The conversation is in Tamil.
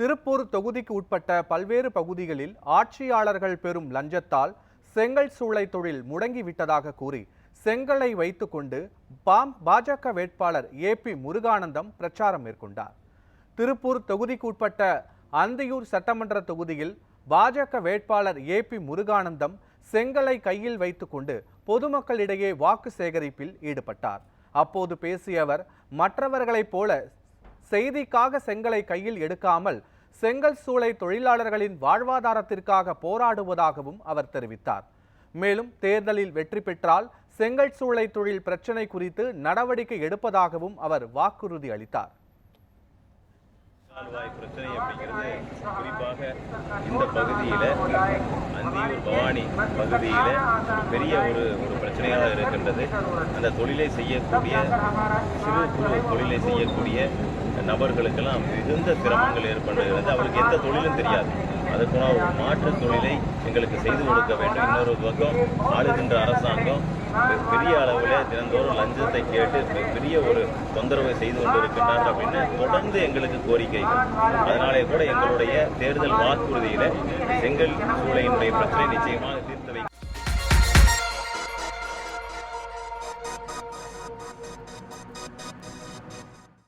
திருப்பூர் தொகுதிக்கு உட்பட்ட பல்வேறு பகுதிகளில் ஆட்சியாளர்கள் பெறும் லஞ்சத்தால் செங்கல் சூளை தொழில் முடங்கிவிட்டதாக கூறி செங்கலை வைத்துக்கொண்டு பாம் பாஜக வேட்பாளர் ஏபி முருகானந்தம் பிரச்சாரம் மேற்கொண்டார். திருப்பூர் தொகுதிக்கு உட்பட்ட அந்தியூர் சட்டமன்ற தொகுதியில் பாஜக வேட்பாளர் ஏபி முருகானந்தம் செங்கலை கையில் வைத்துக்கொண்டு பொதுமக்களிடையே வாக்கு சேகரிப்பில் ஈடுபட்டார். அப்போது பேசிய அவர் மற்றவர்களைப் போல செய்திக்காக செங்கலை கையில் எடுக்காமல் செங்கல் சூளை தொழிலாளர்களின் வாழ்வாதாரத்திற்காக போராடுவதாகவும் அவர் தெரிவித்தார். மேலும் தேர்தலில் வெற்றி பெற்றால் செங்கல் சூளை தொழில் பிரச்சினை குறித்து நடவடிக்கை எடுப்பதாகவும் அவர் வாக்குறுதி அளித்தார். கால்வாய் பிரச்சனை அப்படிங்கிறது குறிப்பாக இந்த பகுதியில் அந்தியூர் பவானி பகுதியில் பெரிய ஒரு ஒரு பிரச்சனையாக இருக்கின்றது. அந்த தொழிலை செய்யக்கூடிய சிறு குறு தொழிலை செய்யக்கூடிய நபர்களுக்கெல்லாம் மிகுந்த சிரமங்கள் ஏற்படுகிறது. அவருக்கு எந்த தொழிலும் தெரியாது. அதற்குனா ஒரு மாற்று தொழிலை எங்களுக்கு செய்து கொடுக்க வேண்டும். இன்னொரு பக்கம் ஆளுகின்ற அரசாங்கம் பெரிய அளவில் தினந்தோறும் லஞ்சத்தை கேட்டு பெரிய ஒரு தொந்தரவை செய்து கொண்டிருக்கின்றார் அப்படின்னு தொடர்ந்து எங்களுக்கு கோரிக்கைகள். அதனாலே கூட எங்களுடைய தேர்தல் வாக்குறுதியில் செங்கல் சூளையினுடைய பிரச்சனை நிச்சயமாக தீர்த்து